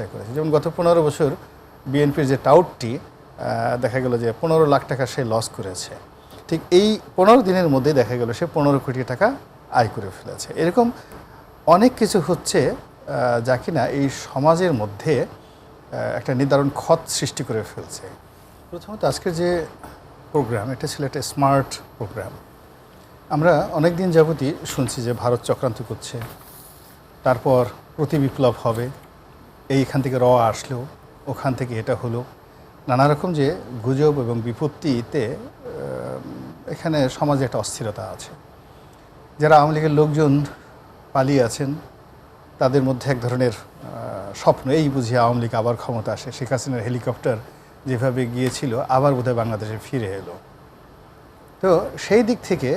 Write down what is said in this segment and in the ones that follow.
চেষ্টা করেছে। যেমন গত পনেরো বছর বিএনপির যে টাউটটি দেখা গেল যে পনেরো লাখ টাকা সে লস করেছে। ঠিক এই পনেরো দিনের মধ্যেই দেখা গেল সে পনেরো কোটি টাকা আয় করে ফেলেছে। এরকম অনেক কিছু হচ্ছে যা কিনা এই সমাজের মধ্যে একটা নির্ধারণ ক্ষত সৃষ্টি করে ফেলছে। প্রথমত আজকের যে প্রোগ্রাম, এটা ছিল একটা স্মার্ট প্রোগ্রাম। আমরা অনেক দিন যাবতই শুনছি যে ভারত চক্রান্ত করছে, তারপর প্রতি বিপ্লব হবে এইখান থেকে র আসলো, ওখান থেকে এটা হলো। নানা রকম যে গুজব এবং বিপত্তিতে এখানে সমাজে একটা অস্থিরতা আছে। যারা আওয়ামী লীগের লোকজন পালিয়ে আছেন, তাদের মধ্যে এক ধরনের স্বপ্ন, এই বুঝি আওয়ামী লীগ আবার ক্ষমতা আসে। শেখ হাসিনার হেলিকপ্টার যেভাবে গিয়েছিল, আবার বোধহয় বাংলাদেশে ফিরে এলো। তো সেই দিক থেকে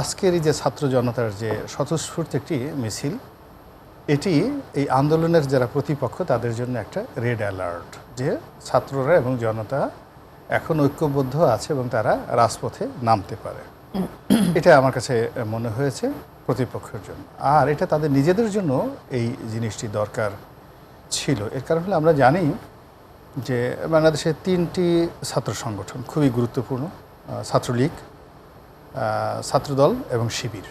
আজকের এই যে ছাত্র জনতার যে স্বতঃস্ফূর্ত একটি মিছিল এটি এই আন্দোলনের যারা প্রতিপক্ষ, তাদের জন্য একটা রেড অ্যালার্ট যে ছাত্ররা এবং জনতা এখন ঐক্যবদ্ধ আছে এবং তারা রাজপথে নামতে পারে। এটা আমার কাছে মনে হয়েছে প্রতিপক্ষের জন্য। আর এটা তাদের নিজেদের জন্য এই জিনিসটি দরকার ছিল। এর কারণ হলে আমরা জানি যে বাংলাদেশে তিনটি ছাত্র সংগঠন খুবই গুরুত্বপূর্ণ ছাত্রলীগ ছাত্রদল এবং শিবির।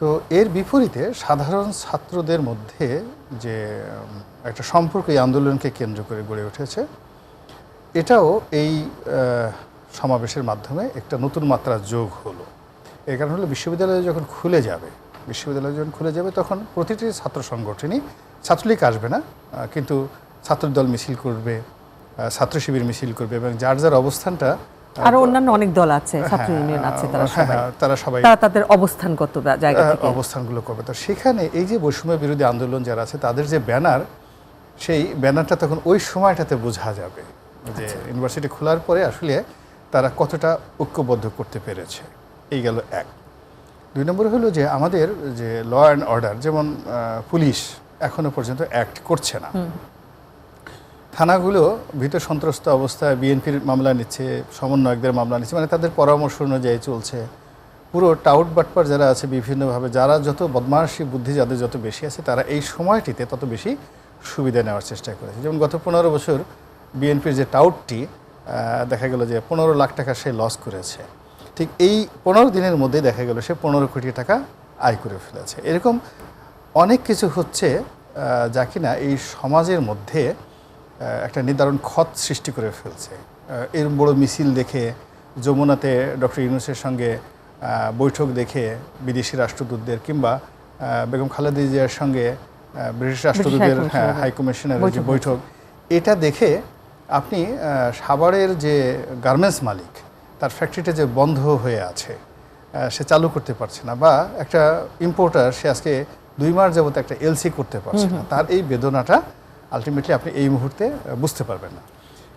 তো এর বিপরীতে সাধারণ ছাত্রদের মধ্যে যে একটা সম্পর্ক এই আন্দোলনকে কেন্দ্র করে গড়ে উঠেছে, এটাও এই সমাবেশের মাধ্যমে একটা নতুন মাত্রা যোগ হলো। এর কারণ হলো বিশ্ববিদ্যালয় যখন খুলে যাবে, বিশ্ববিদ্যালয় যখন খুলে যাবে তখন প্রতিটি ছাত্র সংগঠনই ছাত্রলীগ আসবে না কিন্তু ছাত্রদল মিছিল করবে ছাত্র শিবির মিছিল করবে এবং যার যার অবস্থানটা আরও অন্যান্য অনেক দল আছে ছাত্র ইউনিয়ন আছে তারা হ্যাঁ, সবাই। হ্যাঁ, তারা সবাই তারা তাদের অবস্থানগত জায়গা থেকে। অবস্থানগুলো করবে। তো সেখানে এই যে বৈষম্য বিরোধী আন্দোলন যারা আছে তাদের যে ব্যানার সেই ব্যানারটা তখন ওই সময়টাতে বোঝা যাবে যে আচ্ছা। ইউনিভার্সিটি খোলার পরে আসলে তারা কতটা ঐক্যবদ্ধ করতে পেরেছে। এই গেল এক। দুই নম্বর হলো যে আমাদের যে ল অ্যান্ড অর্ডার যেমন পুলিশ এখনও পর্যন্ত অ্যাক্ট করছে না। থানাগুলো ভীত সন্ত্রস্ত অবস্থায় বিএনপির মামলা নিচ্ছে, সমন্বয়কদের মামলা নিচ্ছে মানে তাদের পরামর্শ অনুযায়ী চলছে। পুরো টাউট বাটপার যারা আছে বিভিন্নভাবে, যারা যত বদমাশি বুদ্ধি যাদের যত বেশি আছে, তারা এই সময়টিতে তত বেশি সুবিধা নেওয়ার চেষ্টা করেছে। যেমন গত পনেরো বছর বিএনপির যে টাউটটি দেখা গেল যে পনেরো লাখ টাকা সে লস করেছে। ঠিক এই পনেরো দিনের মধ্যে দেখা গেল সে পনেরো কোটি টাকা আয় করে ফেলেছে। এরকম অনেক কিছু হচ্ছে যা কিনা এই সমাজের মধ্যে একটা নির্ধারণ ক্ষত সৃষ্টি করে ফেলছে। এর বড় মিছিল দেখে যমুনাতে ডক্টর ইউনুসের সঙ্গে বৈঠক দেখে বিদেশি রাষ্ট্রদূতদের কিংবা বেগম খালেদা জিয়ার সঙ্গে ব্রিটিশ রাষ্ট্রদূতের হ্যাঁ, হাইকমিশনের যে বৈঠক। এটা দেখে আপনি সাভারের যে গার্মেন্টস মালিক তার ফ্যাক্টরিটা যে বন্ধ হয়ে আছে সে চালু করতে পারছে না বা একটা ইম্পোর্টার সে আজকে দুই মাস যাবত একটা এলসি করতে পারছে না। তার এই বেদনাটা আলটিমেটলি আপনি এই মুহূর্তে বুঝতে পারবেন না।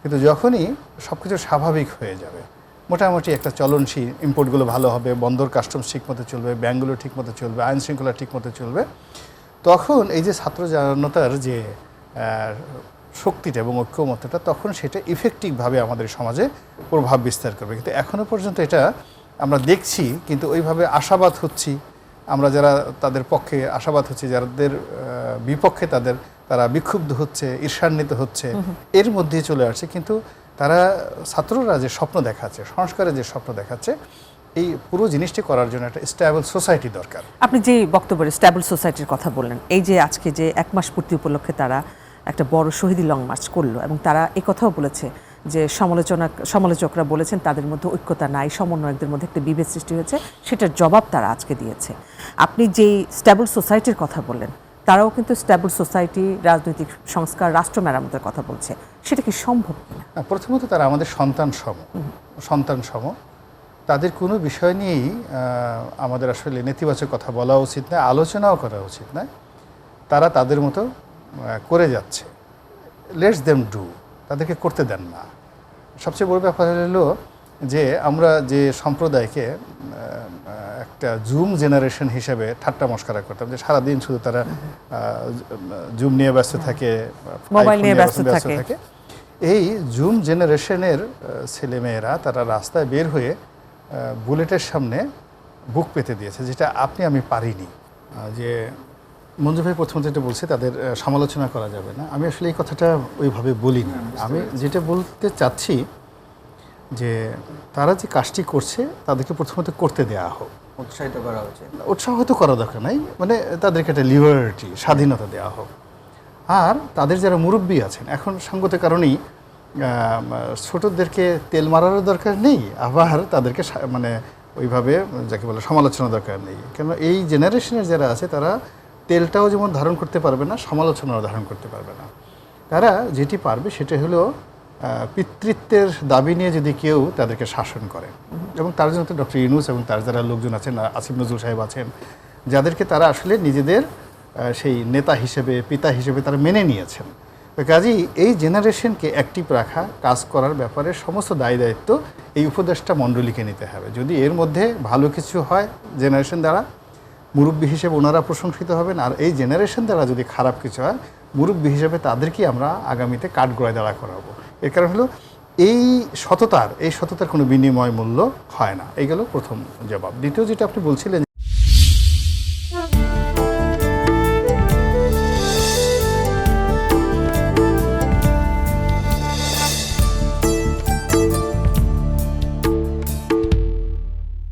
কিন্তু যখনই সব কিছু স্বাভাবিক হয়ে যাবে, মোটামুটি একটা চলনশীল ইম্পোর্টগুলো ভালো হবে, বন্দর কাস্টমস ঠিকমতো চলবে, ব্যাঙ্কগুলো ঠিকমতো চলবে, আইন শৃঙ্খলা ঠিকমতো চলবে, তখন এই যে ছাত্র জনতার যে শক্তিটা এবং ঐক্যমত্যটা, তখন সেটা ইফেক্টিভভাবে আমাদের সমাজে প্রভাব বিস্তার করবে। কিন্তু এখনও পর্যন্ত এটা আমরা দেখছি, কিন্তু ওইভাবে আশাবাদ হচ্ছি। আমরা যারা তাদের পক্ষে আশাবাদ হচ্ছে, যাদের বিপক্ষে তাদের তারা বিক্ষুব্ধ হচ্ছে ঈর্ষান্বিত হচ্ছে এর মধ্যে চলে আসছে। কিন্তু তারা ছাত্ররা যে স্বপ্ন দেখাচ্ছে সংস্কারের যে স্বপ্ন দেখাচ্ছে এই পুরো জিনিসটি করার জন্য একটা স্ট্যাবল সোসাইটি দরকার। আপনি যে বক্তব্যের স্ট্যাবল সোসাইটির কথা বললেন এই যে আজকে যে এক মাস পূর্তি উপলক্ষে তারা একটা বড় শহীদি লং মার্চ করল এবং তারা এ কথাও বলেছে যে সমালোচনা সমালোচকরা বলেছেন তাদের মধ্যে ঐক্যতা নাই সমন্বয়কদের মধ্যে একটা বিভেদ সৃষ্টি হয়েছে সেটার জবাব তারা আজকে দিয়েছে। আপনি যেই স্ট্যাবল সোসাইটির কথা বললেন তারাও কিন্তু স্ট্যাবল সোসাইটি রাজনৈতিক সংস্কার রাষ্ট্র মেরামতের কথা বলছে। সেটা কি সম্ভব প্রথমত তারা আমাদের সন্তান সম সন্তান সম। তাদের কোনো বিষয় নিয়েই আমাদের আসলে নেতিবাচক কথা বলা উচিত নয় আলোচনাও করা উচিত নয়। তারা তাদের মতো করে যাচ্ছে। লেটস দেম ডু তাদেরকে করতে দেন না। সবচেয়ে বড় ব্যাপার হলো যে আমরা যে সম্প্রদায়কে একটা জুম জেনারেশন হিসেবে ঠাট্টা মস্করা করতাম যে সারাদিন শুধু তারা জুম নিয়ে ব্যস্ত থাকে মোবাইল নিয়ে ব্যস্ত থাকে। থাকে। এই জুম জেনারেশনের ছেলেমেয়েরা তারা রাস্তায় বের হয়ে বুলেটের সামনে বুক পেতে দিয়েছে যেটা আপনি আমি পারিনি। যে মঞ্জু ভাই প্রথমত যেটা বলছে তাদের সমালোচনা করা যাবে না। আমি আসলে এই কথাটা ওইভাবে বলিনি আমি যেটা বলতে চাচ্ছি যে তারা যে কাজটি করছে তাদেরকে প্রথমত করতে দেওয়া হোক। উৎসাহিত করা উচিত উৎসাহ হয়তো করা দরকার নাই মানে তাদেরকে একটা লিবার্টি স্বাধীনতা দেওয়া হোক। আর তাদের যারা মুরব্বী আছেন এখন সঙ্গত কারণেই ছোটদেরকে তেল মারারও দরকার নেই আবার তাদেরকে মানে ওইভাবে যাকে বলে সমালোচনা দরকার নেই। কেন এই জেনারেশনের যারা আছে তারা তেলটাও যেমন ধারণ করতে পারবে না সমালোচনাও ধারণ করতে পারবে না। তারা যেটি পারবে সেটা হলো পিতৃত্বের দাবি নিয়ে যদি কেউ তাদেরকে শাসন করে, এবং তার জন্য ডক্টর ইউনুস এবং তার যারা লোকজন আছেন আসিফ নজরুল সাহেব আছেন, যাদেরকে তারা আসলে নিজেদের সেই নেতা হিসেবে, পিতা হিসেবে তারা মেনে নিয়েছেন। কাজেই এই জেনারেশনকে অ্যাক্টিভ রাখা, কাজ করার ব্যাপারে সমস্ত দায় দায়িত্ব এই উপদেশটা মণ্ডলীকে নিতে হবে। যদি এর মধ্যে ভালো কিছু হয় জেনারেশন দ্বারা, মুরব্বী হিসেবে ওনারা প্রশংসিত হবেন, আর এই জেনারেশন দ্বারা যদি খারাপ কিছু হয় মুরব্বী হিসেবে তাদেরকে আমরা আগামীতে কাঠগড়ায় দাঁড়া করাবো। এর কারণ হলো, এই সততার এই সততার কোনো বিনিময় মূল্য হয় না। এই গেল প্রথম জবাব। দ্বিতীয় যেটা আপনি বলছিলেন